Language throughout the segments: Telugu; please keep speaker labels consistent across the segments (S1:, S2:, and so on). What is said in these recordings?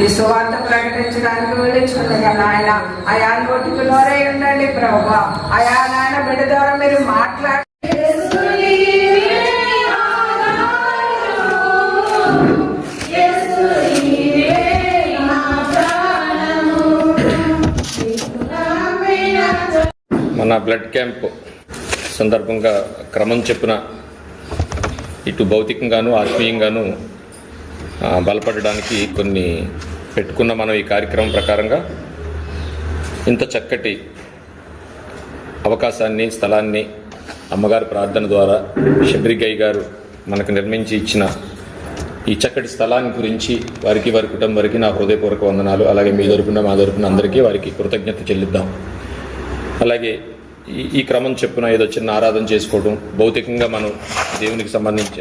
S1: ఈ సువార్త ప్రకటించడానికి వెళ్ళించుకున్నాగా నాయన. అయా నోటికి నోరై ఉండండి ప్రభా. అయా నాయన బిడ్డ ద్వారా మీరు మాట్లాడి
S2: మన బ్లడ్ క్యాంప్ సందర్భంగా క్రమం చెప్పున ఇటు భౌతికంగాను ఆత్మీయంగాను బలపడడానికి కొన్ని పెట్టుకున్న మనం ఈ కార్యక్రమం ప్రకారంగా ఇంత చక్కటి అవకాశాన్ని స్థలాన్ని అమ్మగారి ప్రార్థన ద్వారా శబరిగయ్య గారు మనకు నిర్మించి ఇచ్చిన ఈ చక్కటి స్థలాన్ని గురించి వారికి వారి కుటుంబం వారికి నా హృదయపూర్వక వందనాలు. అలాగే మీ తరపున మా తరపున అందరికీ వారికి కృతజ్ఞత చెల్లిద్దాం. అలాగే ఈ ఈ క్రమం చెప్పున ఏదో చిన్న ఆరాధన చేసుకోవడం భౌతికంగా మనం దేవునికి సంబంధించి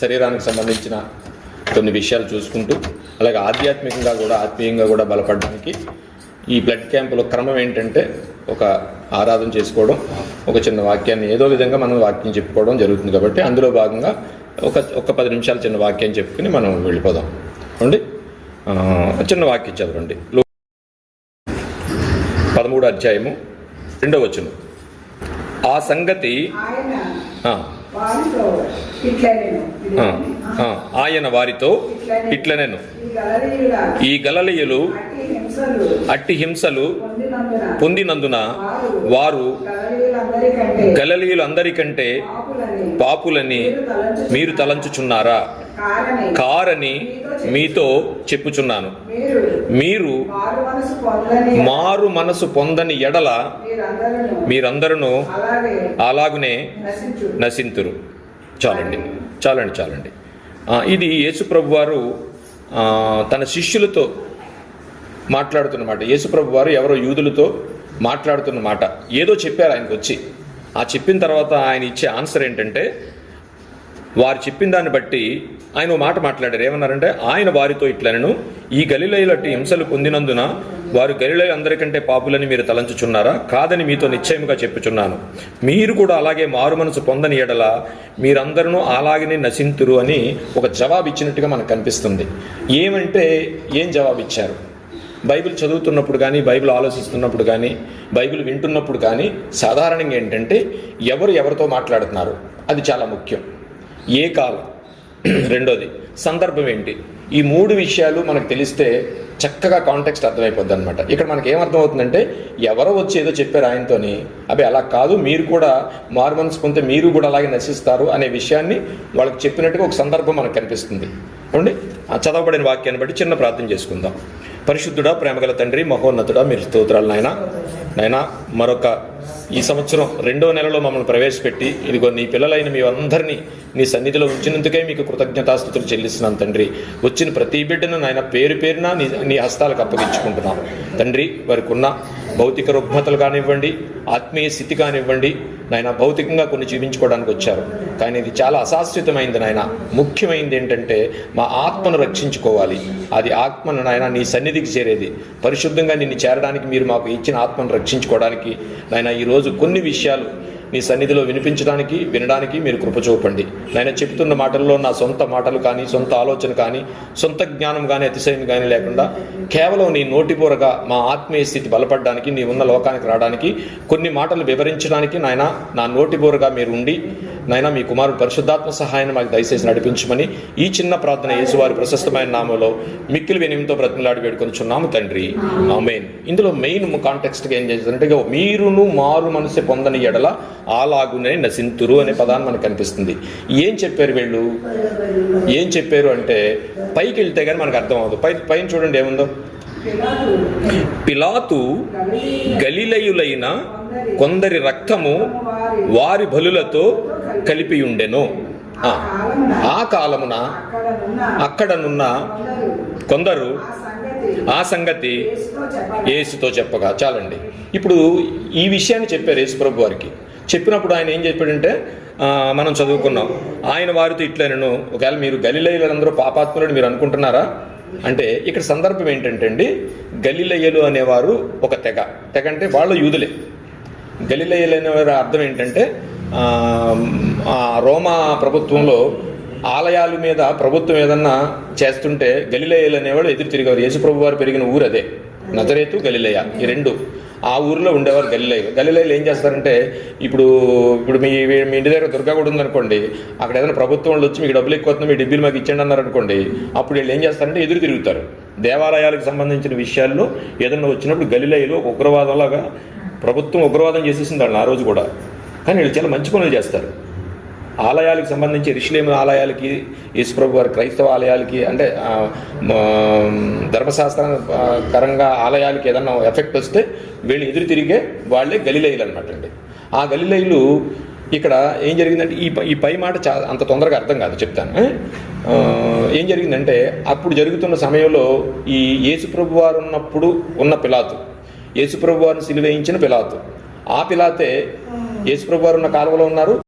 S2: శరీరానికి సంబంధించిన కొన్ని విషయాలు చూసుకుంటూ అలాగే ఆధ్యాత్మికంగా కూడా ఆత్మీయంగా కూడా బలపడడానికి ఈ బ్లడ్ క్యాంపులో క్రమం ఏంటంటే ఒక ఆరాధన చేసుకోవడం ఒక చిన్న వాక్యాన్ని ఏదో విధంగా మనం వాక్యం చెప్పుకోవడం జరుగుతుంది కాబట్టి అందులో భాగంగా ఒక ఒక పది నిమిషాలు చిన్న వాక్యం చెప్పుకుని మనం వెళ్ళిపోదాం. అండి చిన్న వాక్యం చదవండి. పదమూడు అధ్యాయము రెండో వచ్చును ఆ సంగతి
S1: ఆయన వారితో నేను
S2: ఇట్లనెను.
S1: ఈ గలలియలు
S2: గలలీయులు
S1: అట్టి హింసలు పొందినందున
S2: వారు
S1: గలలీయులందరికంటే
S2: గలలీయులందరికంటే
S1: పాపులని
S2: మీరు తలంచుచున్నారా?
S1: కారని
S2: మీతో చెప్పుచున్నాను.
S1: మీరు
S2: మారు
S1: మనసు పొందని
S2: ఎడల
S1: మీరందరూ
S2: అలాగునే నశింతురు చాలండి చాలండి చాలండి. ఇది యేసుప్రభు వారు తన శిష్యులతో మాట్లాడుతున్న మాట యేసుప్రభు వారు ఎవరో యూదులతో మాట్లాడుతున్న మాట ఏదో చెప్పారు ఆయనకు వచ్చి ఆ చెప్పిన తర్వాత ఆయన ఇచ్చే ఆన్సర్ ఏంటంటే వారు చెప్పిన దాన్ని బట్టి ఆయన మాట మాట్లాడారు. ఏమన్నారంటే ఆయన వారితో ఇట్లనను ఈ గలిలయులట్టి హింసలు పొందినందున వారు గలిలయ అందరికంటే పాపులని మీరు తలంచుచున్నారా? కాదని మీతో నిశ్చయముగా చెప్పుచున్నాను. మీరు కూడా అలాగే మారు మనసు పొందని ఎడల మీరందరూ అలాగనే నశింతురు అని ఒక జవాబు ఇచ్చినట్టుగా మనకు కనిపిస్తుంది. ఏమంటే ఏం జవాబు ఇచ్చారు? బైబిల్ చదువుతున్నప్పుడు కానీ బైబిల్ ఆలోచిస్తున్నప్పుడు కానీ బైబిల్ వింటున్నప్పుడు కానీ సాధారణంగా ఏంటంటే ఎవరు ఎవరితో మాట్లాడుతున్నారు? అది చాలా ముఖ్యం. ఏ కాలం? రెండోది సందర్భం ఏంటి? ఈ మూడు విషయాలు మనకు తెలిస్తే చక్కగా కాంటెక్స్ట్ అర్థమైపోద్ది అనమాట ఇక్కడ మనకి ఏమర్థం అవుతుందంటే ఎవరో వచ్చి ఏదో చెప్పారు ఆయనతోని అవి అలా కాదు మీరు కూడా మారు మనసు పొందితే మీరు కూడా అలాగే నశిస్తారు అనే విషయాన్ని వాళ్ళకి చెప్పినట్టుగా ఒక సందర్భం మనకు కనిపిస్తుంది. ఏమండి? ఆ చదవబడిన వాక్యాన్ని బట్టి చిన్న ప్రార్థన చేసుకుందాం. పరిశుద్ధుడా ప్రేమగల తండ్రి మహోన్నతుడా మీరు స్తోత్రాలు నాయన. నాయన మరొక ఈ సంవత్సరం రెండో నెలలో మమ్మల్ని ప్రవేశపెట్టి ఇదిగో నీ పిల్లలైన మీ అందరినీ నీ సన్నిధిలో ఉంచినందుకే మీకు కృతజ్ఞతాస్థుతులు చెల్లిస్తున్నాను తండ్రి. వచ్చిన ప్రతి బిడ్డను నాయన పేరు పేరున నీ నీ హస్తాలకు అప్పగించుకుంటున్నాను తండ్రి వారికి ఉన్న భౌతిక రుగ్మతలు కానివ్వండి ఆత్మీయ స్థితి కానివ్వండి నాయన భౌతికంగా కొన్ని జీవించుకోవడానికి వచ్చారు. కానీ ఇది చాలా అశాశ్వతమైంది నాయన. ముఖ్యమైనది ఏంటంటే మా ఆత్మను రక్షించుకోవాలి. అది ఆత్మను నాయన నీ సన్నిధికి చేరేది. పరిశుద్ధంగా నిన్ను చేరడానికి మీరు మాకు ఇచ్చిన ఆత్మను రక్షించుకోవడానికి నాయన ఈరోజు కొన్ని విషయాలు నీ సన్నిధిలో వినిపించడానికి వినడానికి మీరు కృప చూపండి. నాయన చెప్తున్న మాటల్లో నా సొంత మాటలు కానీ సొంత ఆలోచన కానీ సొంత జ్ఞానం కానీ అతిశయం కానీ లేకుండా కేవలం నీ నోటిపూరగా మా ఆత్మీయ స్థితి బలపడడానికి నీ ఉన్న లోకానికి రావడానికి కొన్ని మాటలు వివరించడానికి నాయన నా నోటిపూరగా మీరు ఉండి నాయన మీ కుమారుడు పరిశుద్ధాత్మ సహాయాన్ని మాకు దయచేసి నడిపించమని ఈ చిన్న ప్రార్థన యేసువారి ప్రశస్తమైన నామంలో మిక్కిలి వినయంతో బ్రతిమలాడి వేడుకొనిచున్నాము తండ్రి. మెయిన్ ఇందులో మెయిన్ కాంటెక్స్ట్గా ఏం చేస్తుందంటే మీరును మారు మనసు పొందని ఎడల అలాగునే నశింతురు అనే పదాన్ని మనకు కనిపిస్తుంది. ఏం చెప్పారు వీళ్ళు? ఏం చెప్పారు అంటే పైకి వెళ్తే కానీ మనకు అర్థం అవ్వదు. పై పైన చూడండి ఏముందో. పిలాతు గలిలయులైన కొందరి రక్తము వారి బలులతో కలిపి ఉండెను. ఆ, కాలమున
S1: అక్కడనున్న
S2: కొందరు
S1: ఆ సంగతి యేసుతో చెప్పగా.
S2: చాలండి. ఇప్పుడు ఈ విషయాన్ని చెప్పారు యేసు ప్రభు వారికి. చెప్పినప్పుడు ఆయన ఏం చెప్పాడంటే మనం చదువుకున్నాం. ఆయన వారితో ఇట్లనను ఒకవేళ మీరు గలిలయ్యలందరూ పాపాత్ములని మీరు అనుకుంటున్నారా? అంటే ఇక్కడ సందర్భం ఏంటంటే అండి గలిలయ్యలు అనేవారు ఒక తెగ. తెగ అంటే వాళ్ళు యూదులే. గలిలయ్యలు అనేవారి అర్థం ఏంటంటే రోమా ప్రభుత్వంలో ఆలయాల మీద ప్రభుత్వం ఏదన్నా చేస్తుంటే గలిలయ్యలు అనేవాడు ఎదురు తిరిగేవారు. యేసుప్రభు వారు పెరిగిన ఊరు అదే. నజరేతు గలిలేయ. ఈ రెండు. ఆ ఊరిలో ఉండేవారు గలిలేయులు గలిలేయులు ఏం చేస్తారంటే ఇప్పుడు ఇప్పుడు మీ మీ ఇంటి దగ్గర దుర్గా కూడా ఉందనుకోండి అక్కడ ఏదైనా ప్రభుత్వం వాళ్ళు వచ్చి మీకు డబ్బులు ఎక్కువ మీ డబ్బులు మాకు ఇచ్చండి అన్నారు అనుకోండి అప్పుడు వీళ్ళు ఏం చేస్తారంటే ఎదురు తిరుగుతారు. దేవాలయాలకు సంబంధించిన విషయాల్లో ఏదైనా వచ్చినప్పుడు గలిలైలు ఒక ఉగ్రవాదంలాగా ప్రభుత్వం ఉగ్రవాదం చేసేసింది వాళ్ళని ఆ రోజు కూడా. కానీ వీళ్ళు చాలా మంచి పనులు చేస్తారు. ఆలయాలకు సంబంధించి రిషిలేము ఆలయాలకి యేసుప్రభు వారి క్రైస్తవ ఆలయాలకి అంటే ఆ, ధర్మశాస్త్ర కరంగా ఆలయాలకి ఏదన్నా ఎఫెక్ట్ వస్తే వీళ్ళు ఎదురు తిరిగే వాళ్ళే గలిలైలు అనమాట అండి. ఆ గలిలైలు ఇక్కడ ఏం జరిగిందంటే ఈ ఈ పై మాట చా అంత తొందరగా అర్థం కాదు చెప్తాను. ఏం జరిగిందంటే అప్పుడు జరుగుతున్న సమయంలో ఈ యేసుప్రభు వారు ఉన్నప్పుడు ఉన్న పిలాతు యేసుప్రభు వారిని సిలువేయించిన పిలాతు ఆ పిలాతే యేసుప్రభు వారు ఉన్న కాలువలో ఉన్నారు.